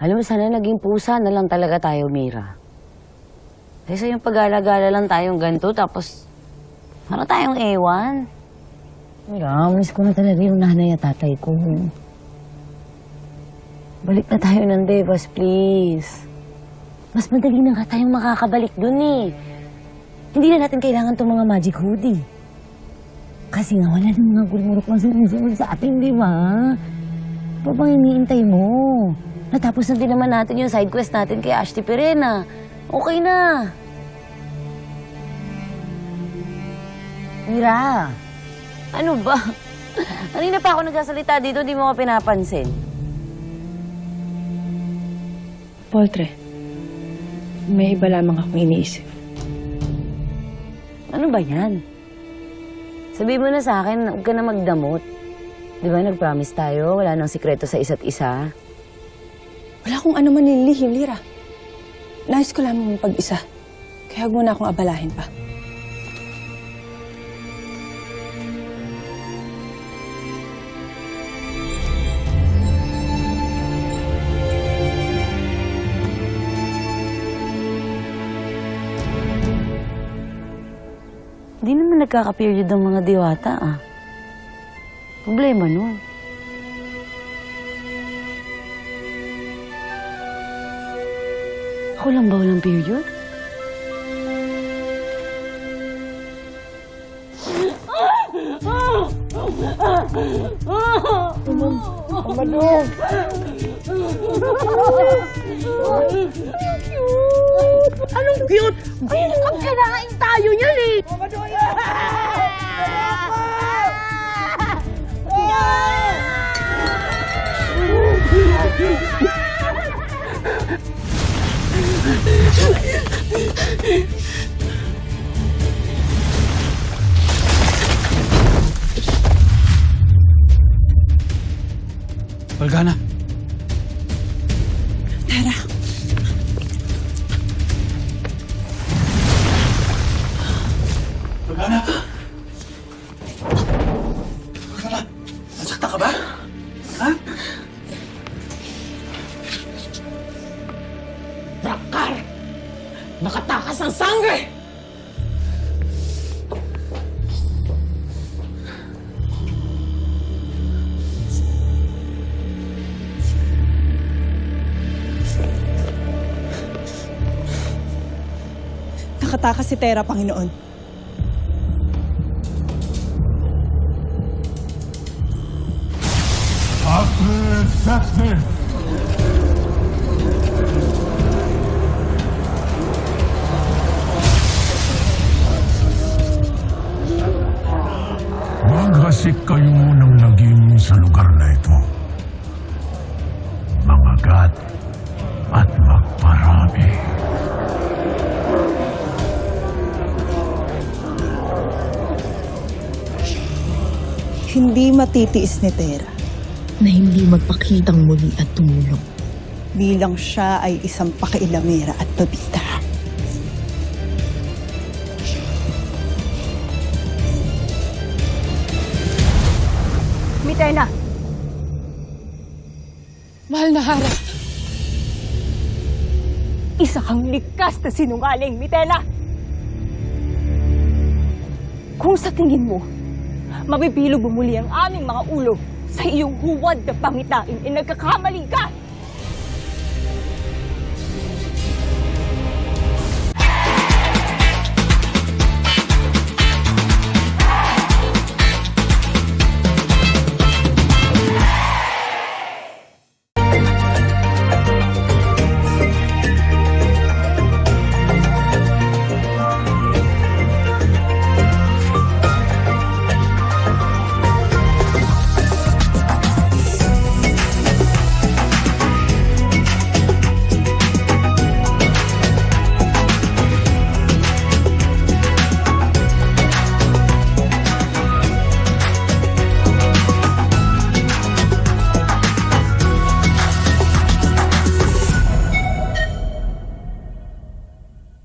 Alam mo, sana naging pusa na lang talaga tayo, Mira. Kaysa yung pag-alagala lang tayong ganito, tapos para tayong ewan. Mira, miss ko na talaga yung nanay at tatay ko. Balik na tayo ng Devas, please. Mas madali na nga tayong makakabalik dun eh. Hindi na natin kailangan itong mga magic hoodie. Kasi nga wala nang mga gulmurok na sumusunod sa atin, di ba? Pa bang iniintay mo? Natapos na din naman natin yung side quest natin kay Ashti Perena. Okay na. Mira, ano ba? Kanina pa ako nagsasalita dito, di mo ko pinapansin. Poltre, may iba lamang akong iniisip. Ano ba yan? Sabihin mo na sa akin, huwag ka na magdamot. Di ba nag-promise tayo, wala nang sikreto sa isa't isa? Wala akong ano man nililihim, Lira. Nais ko lamang pag-isa. Kaya huwag mo na akong abalahin pa. Hindi naman nagkaka-period ang mga diwata, ah. Problema nun. Ako lang ba walang period? Anong cute? Ay, kakain tayo niyan eh. Olgana, Tara, Olgana! Olgana, nasakta ka ba? Ha? Brakar! Nakatakas ng sangre! nakatakas si Tera, Panginoon. Maghasik kayo munang lagim sa lugar na ito. Mangagat at magparami. Hindi matitiis ni Tera na hindi magpakitang muli at tumulong. bilang siya ay isang pakailamera at babita. Mitena! Mahal na Hara, Isa kang likas na sinungaling, Mitena! Kung sa tingin mo, mabibilog mo muli ang aming mga ulo sa iyong huwad na pangitain, ay nagkakamali ka!